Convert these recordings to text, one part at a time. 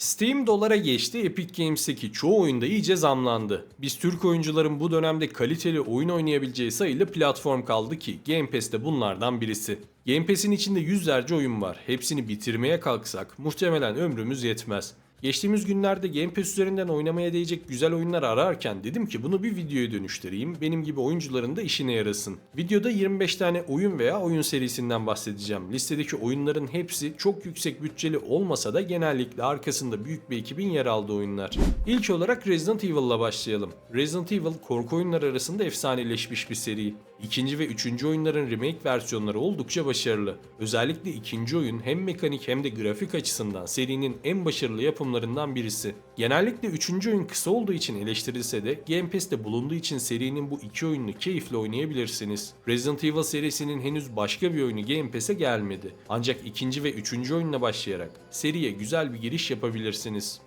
Steam dolara geçti, Epic Games'teki çoğu oyunda iyice zamlandı. Biz Türk oyuncuların bu dönemde kaliteli oyun oynayabileceği sayılı platform kaldı ki Game Pass de bunlardan birisi. Game Pass'in içinde yüzlerce oyun var. Hepsini bitirmeye kalksak muhtemelen ömrümüz yetmez. Geçtiğimiz günlerde Game Pass üzerinden oynamaya değecek güzel oyunlar ararken dedim ki bunu bir videoya dönüştüreyim. Benim gibi oyuncuların da işine yarasın. Videoda 25 tane oyun veya oyun serisinden bahsedeceğim. Listedeki oyunların hepsi çok yüksek bütçeli olmasa da genellikle arkasında büyük bir ekibin yer aldığı oyunlar. İlk olarak Resident Evil'la başlayalım. Resident Evil korku oyunları arasında efsaneleşmiş bir seri. İkinci ve üçüncü oyunların remake versiyonları oldukça başarılı. Özellikle ikinci oyun hem mekanik hem de grafik açısından serinin en başarılı yapımlarından birisi. Genellikle üçüncü oyun kısa olduğu için eleştirilse de Game Pass'te bulunduğu için serinin bu iki oyununu keyifle oynayabilirsiniz. Resident Evil serisinin henüz başka bir oyunu Game Pass'e gelmedi. Ancak ikinci ve üçüncü oyunla başlayarak seriye güzel bir giriş yapabilirsiniz.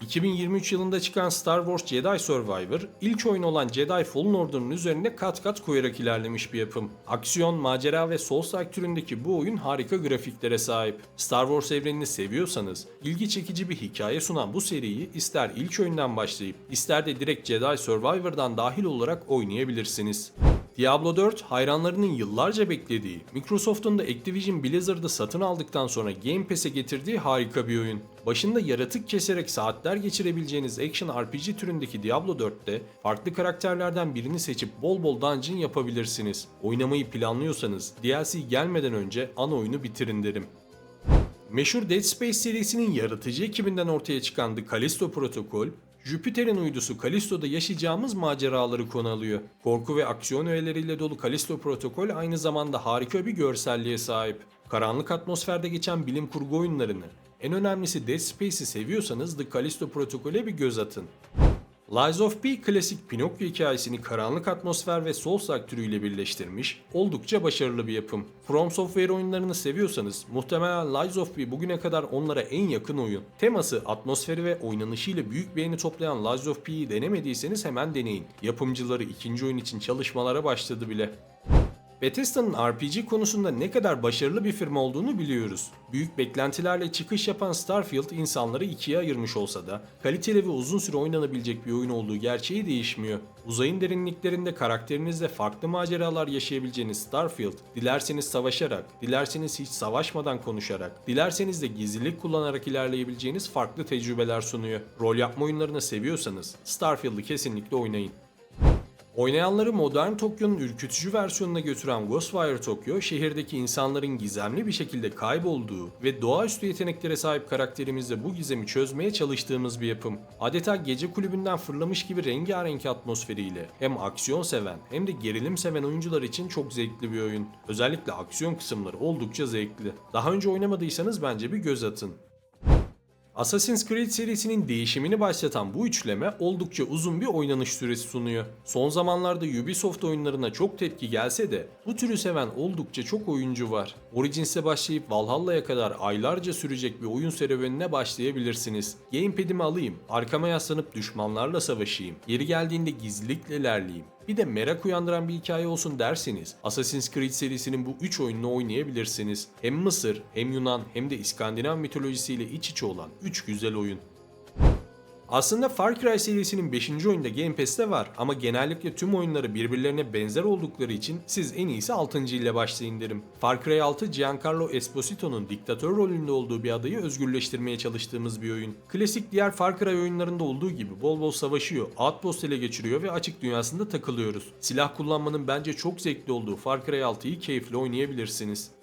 2023 yılında çıkan Star Wars Jedi Survivor, ilk oyun olan Jedi Fallen Order'ın üzerine kat kat koyarak ilerlemiş bir yapım. Aksiyon, macera ve Souls-like türündeki bu oyun harika grafiklere sahip. Star Wars evrenini seviyorsanız, ilgi çekici bir hikaye sunan bu seriyi ister ilk oyundan başlayıp, ister de direkt Jedi Survivor'dan dahil olarak oynayabilirsiniz. Diablo 4 hayranlarının yıllarca beklediği, Microsoft'un da Activision Blizzard'ı satın aldıktan sonra Game Pass'e getirdiği harika bir oyun. Başında yaratık keserek saatler geçirebileceğiniz action RPG türündeki Diablo 4'te farklı karakterlerden birini seçip bol bol dungeon yapabilirsiniz. Oynamayı planlıyorsanız DLC gelmeden önce ana oyunu bitirin derim. Meşhur Dead Space serisinin yaratıcı ekibinden ortaya çıkan The Callisto Protocol, Jüpiter'in uydusu Callisto'da yaşayacağımız maceraları konu alıyor. Korku ve aksiyon öğeleriyle dolu Callisto Protokol aynı zamanda harika bir görselliğe sahip. Karanlık atmosferde geçen bilim kurgu oyunlarını, en önemlisi Dead Space'i seviyorsanız The Callisto Protokol'e bir göz atın. Lies of P klasik Pinokyo hikayesini karanlık atmosfer ve Souls-like türüyle birleştirmiş, oldukça başarılı bir yapım. From Software oyunlarını seviyorsanız muhtemelen Lies of P bugüne kadar onlara en yakın oyun. Teması, atmosferi ve oynanışıyla büyük beğeni toplayan Lies of P'yi denemediyseniz hemen deneyin. Yapımcıları ikinci oyun için çalışmalara başladı bile. Bethesda'nın RPG konusunda ne kadar başarılı bir firma olduğunu biliyoruz. Büyük beklentilerle çıkış yapan Starfield insanları ikiye ayırmış olsa da kaliteli ve uzun süre oynanabilecek bir oyun olduğu gerçeği değişmiyor. Uzayın derinliklerinde karakterinizle farklı maceralar yaşayabileceğiniz Starfield, dilerseniz savaşarak, dilerseniz hiç savaşmadan konuşarak, dilerseniz de gizlilik kullanarak ilerleyebileceğiniz farklı tecrübeler sunuyor. Rol yapma oyunlarını seviyorsanız Starfield'ı kesinlikle oynayın. Oynayanları modern Tokyo'nun ürkütücü versiyonuna götüren Ghostwire Tokyo, şehirdeki insanların gizemli bir şekilde kaybolduğu ve doğaüstü yeteneklere sahip karakterimizle bu gizemi çözmeye çalıştığımız bir yapım. Adeta gece kulübünden fırlamış gibi rengarenk atmosferiyle hem aksiyon seven hem de gerilim seven oyuncular için çok zevkli bir oyun. Özellikle aksiyon kısımları oldukça zevkli. Daha önce oynamadıysanız bence bir göz atın. Assassin's Creed serisinin değişimini başlatan bu üçleme oldukça uzun bir oynanış süresi sunuyor. Son zamanlarda Ubisoft oyunlarına çok tepki gelse de bu türü seven oldukça çok oyuncu var. Origins'e başlayıp Valhalla'ya kadar aylarca sürecek bir oyun serüvenine başlayabilirsiniz. Gamepad'imi alayım, arkama yaslanıp düşmanlarla savaşayım, yeri geldiğinde gizlilikle ilerleyeyim. Bir de merak uyandıran bir hikaye olsun derseniz Assassin's Creed serisinin bu 3 oyununu oynayabilirsiniz. Hem Mısır, hem Yunan hem de İskandinav mitolojisiyle iç içe olan 3 güzel oyun. Aslında Far Cry serisinin 5. oyunda Game Pass'te var ama genellikle tüm oyunları birbirlerine benzer oldukları için siz en iyisi 6. ile başlayın derim. Far Cry 6 Giancarlo Esposito'nun diktatör rolünde olduğu bir adayı özgürleştirmeye çalıştığımız bir oyun. Klasik diğer Far Cry oyunlarında olduğu gibi bol bol savaşıyor, outpost ele geçiriyor ve açık dünyasında takılıyoruz. Silah kullanmanın bence çok zevkli olduğu Far Cry 6'yı keyifle oynayabilirsiniz.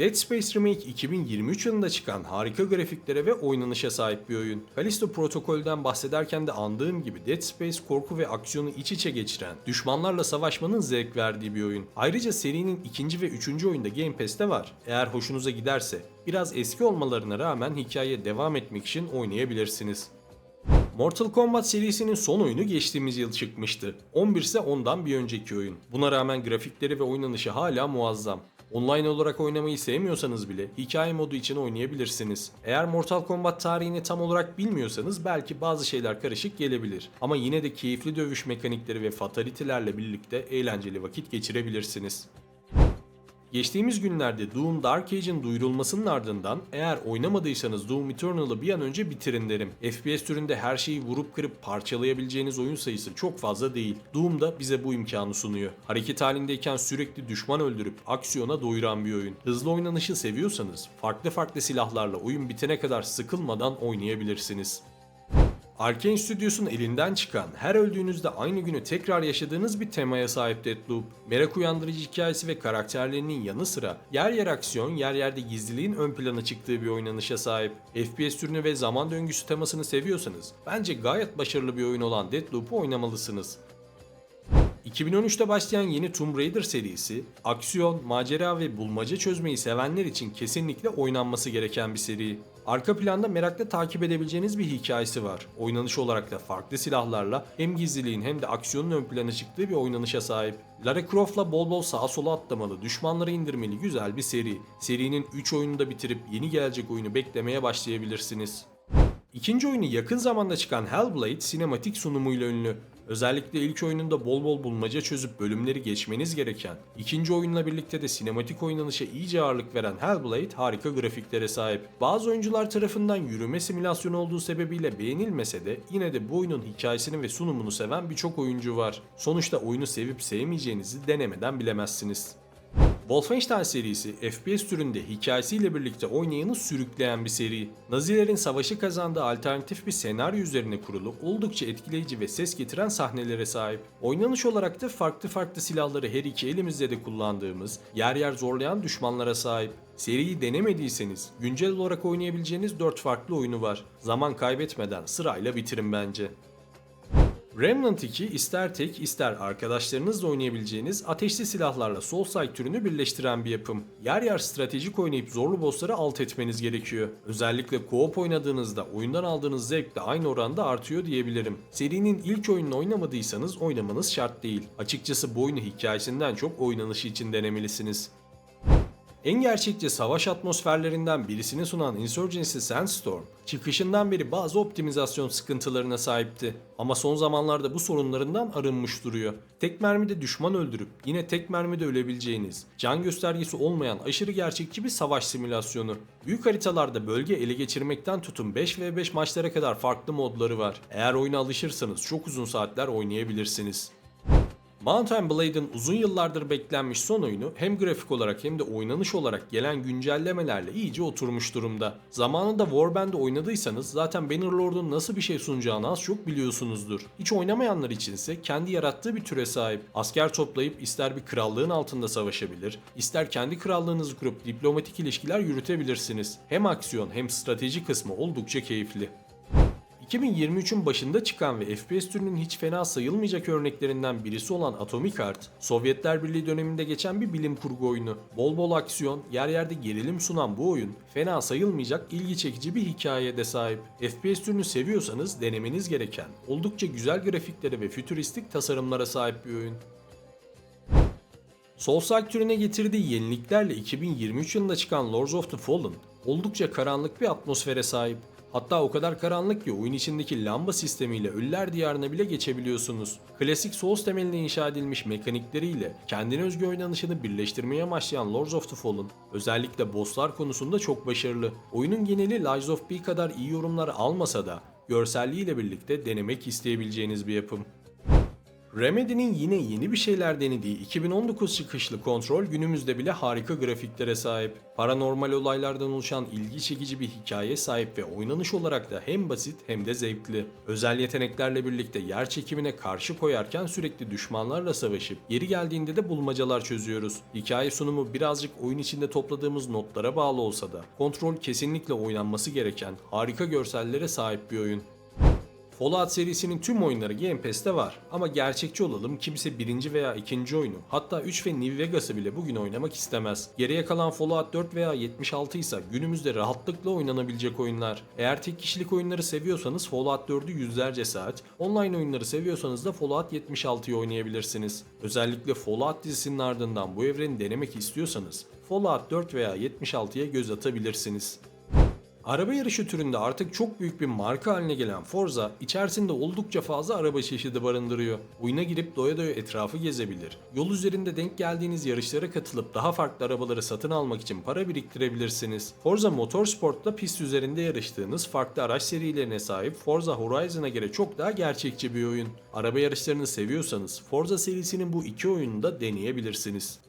Dead Space Remake 2023 yılında çıkan harika grafiklere ve oynanışa sahip bir oyun. Callisto Protokol'den bahsederken de andığım gibi Dead Space korku ve aksiyonu iç içe geçiren, düşmanlarla savaşmanın zevk verdiği bir oyun. Ayrıca serinin ikinci ve üçüncü oyunda Game Pass'te var. Eğer hoşunuza giderse, biraz eski olmalarına rağmen hikayeye devam etmek için oynayabilirsiniz. Mortal Kombat serisinin son oyunu geçtiğimiz yıl çıkmıştı. 11 ise ondan bir önceki oyun. Buna rağmen grafikleri ve oynanışı hala muazzam. Online olarak oynamayı sevmiyorsanız bile hikaye modu için oynayabilirsiniz. Eğer Mortal Kombat tarihini tam olarak bilmiyorsanız belki bazı şeyler karışık gelebilir. Ama yine de keyifli dövüş mekanikleri ve fatality'lerle birlikte eğlenceli vakit geçirebilirsiniz. Geçtiğimiz günlerde Doom Dark Age'in duyurulmasının ardından eğer oynamadıysanız Doom Eternal'ı bir an önce bitirin derim. FPS türünde her şeyi vurup kırıp parçalayabileceğiniz oyun sayısı çok fazla değil. Doom da bize bu imkanı sunuyor. Hareket halindeyken sürekli düşman öldürüp aksiyona doyuran bir oyun. Hızlı oynanışı seviyorsanız farklı farklı silahlarla oyun bitene kadar sıkılmadan oynayabilirsiniz. Arkane Studios'un elinden çıkan, her öldüğünüzde aynı günü tekrar yaşadığınız bir temaya sahip Deathloop. Merak uyandırıcı hikayesi ve karakterlerinin yanı sıra yer yer aksiyon, yer yerde gizliliğin ön plana çıktığı bir oynanışa sahip. FPS türünü ve zaman döngüsü temasını seviyorsanız, bence gayet başarılı bir oyun olan Deathloop'u oynamalısınız. 2013'te başlayan yeni Tomb Raider serisi, aksiyon, macera ve bulmaca çözmeyi sevenler için kesinlikle oynanması gereken bir seri. Arka planda merakla takip edebileceğiniz bir hikayesi var. Oynanış olarak da farklı silahlarla hem gizliliğin hem de aksiyonun ön plana çıktığı bir oynanışa sahip. Lara Croft'la bol bol sağa sola atlamalı, düşmanları indirmeli güzel bir seri. Serinin 3 oyununu da bitirip yeni gelecek oyunu beklemeye başlayabilirsiniz. İkinci oyunu yakın zamanda çıkan Hellblade sinematik sunumuyla ünlü. Özellikle ilk oyununda bol bol bulmaca çözüp bölümleri geçmeniz gereken, ikinci oyunla birlikte de sinematik oynanışa iyice ağırlık veren Hellblade harika grafiklere sahip. Bazı oyuncular tarafından yürüme simülasyonu olduğu sebebiyle beğenilmese de yine de bu oyunun hikayesini ve sunumunu seven birçok oyuncu var. Sonuçta oyunu sevip sevmeyeceğinizi denemeden bilemezsiniz. Wolfenstein serisi FPS türünde hikayesiyle birlikte oynayanı sürükleyen bir seri. Nazilerin savaşı kazandığı alternatif bir senaryo üzerine kurulu oldukça etkileyici ve ses getiren sahnelere sahip. Oynanış olarak da farklı farklı silahları her iki elimizde de kullandığımız, yer yer zorlayan düşmanlara sahip. Seriyi denemediyseniz güncel olarak oynayabileceğiniz 4 farklı oyunu var. Zaman kaybetmeden sırayla bitirin bence. Remnant 2 ister tek ister arkadaşlarınızla oynayabileceğiniz ateşli silahlarla Soulslike türünü birleştiren bir yapım. Yer yer stratejik oynayıp zorlu bossları alt etmeniz gerekiyor. Özellikle co-op oynadığınızda oyundan aldığınız zevk de aynı oranda artıyor diyebilirim. Serinin ilk oyununu oynamadıysanız oynamanız şart değil. Açıkçası bu oyunu hikayesinden çok oynanışı için denemelisiniz. En gerçekçi savaş atmosferlerinden birisini sunan Insurgency Sandstorm, çıkışından beri bazı optimizasyon sıkıntılarına sahipti. Ama son zamanlarda bu sorunlarından arınmış duruyor. Tek mermide düşman öldürüp yine tek mermide ölebileceğiniz, can göstergesi olmayan aşırı gerçekçi bir savaş simülasyonu. Büyük haritalarda bölge ele geçirmekten tutun 5v5 maçlara kadar farklı modları var. Eğer oyuna alışırsanız çok uzun saatler oynayabilirsiniz. Mountain Blade'in uzun yıllardır beklenmiş son oyunu hem grafik olarak hem de oynanış olarak gelen güncellemelerle iyice oturmuş durumda. Zamanında Warband'de oynadıysanız zaten Bannerlord'un nasıl bir şey sunacağını az çok biliyorsunuzdur. Hiç oynamayanlar içinse kendi yarattığı bir türe sahip. Asker toplayıp ister bir krallığın altında savaşabilir, ister kendi krallığınızı kurup diplomatik ilişkiler yürütebilirsiniz. Hem aksiyon hem strateji kısmı oldukça keyifli. 2023'ün başında çıkan ve FPS türünün hiç fena sayılmayacak örneklerinden birisi olan Atomic Heart, Sovyetler Birliği döneminde geçen bir bilim kurgu oyunu. Bol bol aksiyon, yer yerde gerilim sunan bu oyun, fena sayılmayacak ilgi çekici bir hikayeye de sahip. FPS türünü seviyorsanız denemeniz gereken, oldukça güzel grafiklere ve fütüristik tasarımlara sahip bir oyun. Soulslike türüne getirdiği yeniliklerle 2023 yılında çıkan Lords of the Fallen, oldukça karanlık bir atmosfere sahip. Hatta o kadar karanlık ki oyun içindeki lamba sistemiyle Ölüler Diyarı'na bile geçebiliyorsunuz. Klasik Souls temeline inşa edilmiş mekanikleriyle kendine özgü oynanışını birleştirmeye başlayan Lords of the Fallen özellikle bosslar konusunda çok başarılı. Oyunun geneli Lies of P kadar iyi yorumlar almasa da görselliğiyle birlikte denemek isteyebileceğiniz bir yapım. Remedy'nin yine yeni bir şeyler denediği 2019 çıkışlı kontrol günümüzde bile harika grafiklere sahip. Paranormal olaylardan oluşan ilgi çekici bir hikaye sahip ve oynanış olarak da hem basit hem de zevkli. Özel yeteneklerle birlikte yer çekimine karşı koyarken sürekli düşmanlarla savaşıp yeri geldiğinde de bulmacalar çözüyoruz. Hikaye sunumu birazcık oyun içinde topladığımız notlara bağlı olsa da kontrol kesinlikle oynanması gereken harika görsellere sahip bir oyun. Fallout serisinin tüm oyunları Game Pass'te var. Ama gerçekçi olalım kimse birinci veya ikinci oyunu hatta 3 ve New Vegas'ı bile bugün oynamak istemez. Geriye kalan Fallout 4 veya 76 ise günümüzde rahatlıkla oynanabilecek oyunlar. Eğer tek kişilik oyunları seviyorsanız Fallout 4'ü yüzlerce saat, online oyunları seviyorsanız da Fallout 76'yı oynayabilirsiniz. Özellikle Fallout dizisinin ardından bu evreni denemek istiyorsanız Fallout 4 veya 76'ya göz atabilirsiniz. Araba yarışı türünde artık çok büyük bir marka haline gelen Forza, içerisinde oldukça fazla araba çeşidi barındırıyor. Oyuna girip doya doya etrafı gezebilir. Yol üzerinde denk geldiğiniz yarışlara katılıp daha farklı arabaları satın almak için para biriktirebilirsiniz. Forza Motorsport'ta pist üzerinde yarıştığınız farklı araç serilerine sahip Forza Horizon'a göre çok daha gerçekçi bir oyun. Araba yarışlarını seviyorsanız Forza serisinin bu iki oyununu da deneyebilirsiniz.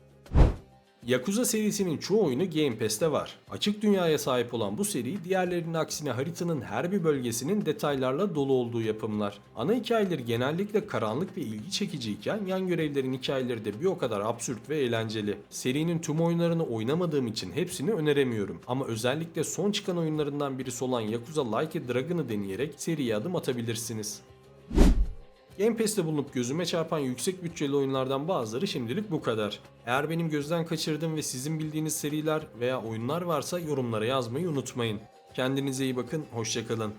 Yakuza serisinin çoğu oyunu Game Pass'te var. Açık dünyaya sahip olan bu seri diğerlerinin aksine haritanın her bir bölgesinin detaylarla dolu olduğu yapımlar. Ana hikayeleri genellikle karanlık ve ilgi çekiciyken yan görevlerin hikayeleri de bir o kadar absürt ve eğlenceli. Serinin tüm oyunlarını oynamadığım için hepsini öneremiyorum ama özellikle son çıkan oyunlarından birisi olan Yakuza Like a Dragon'ı deneyerek seriye adım atabilirsiniz. Game Pass'te bulunup gözüme çarpan yüksek bütçeli oyunlardan bazıları şimdilik bu kadar. Eğer benim gözden kaçırdığım ve sizin bildiğiniz seriler veya oyunlar varsa yorumlara yazmayı unutmayın. Kendinize iyi bakın, hoşçakalın.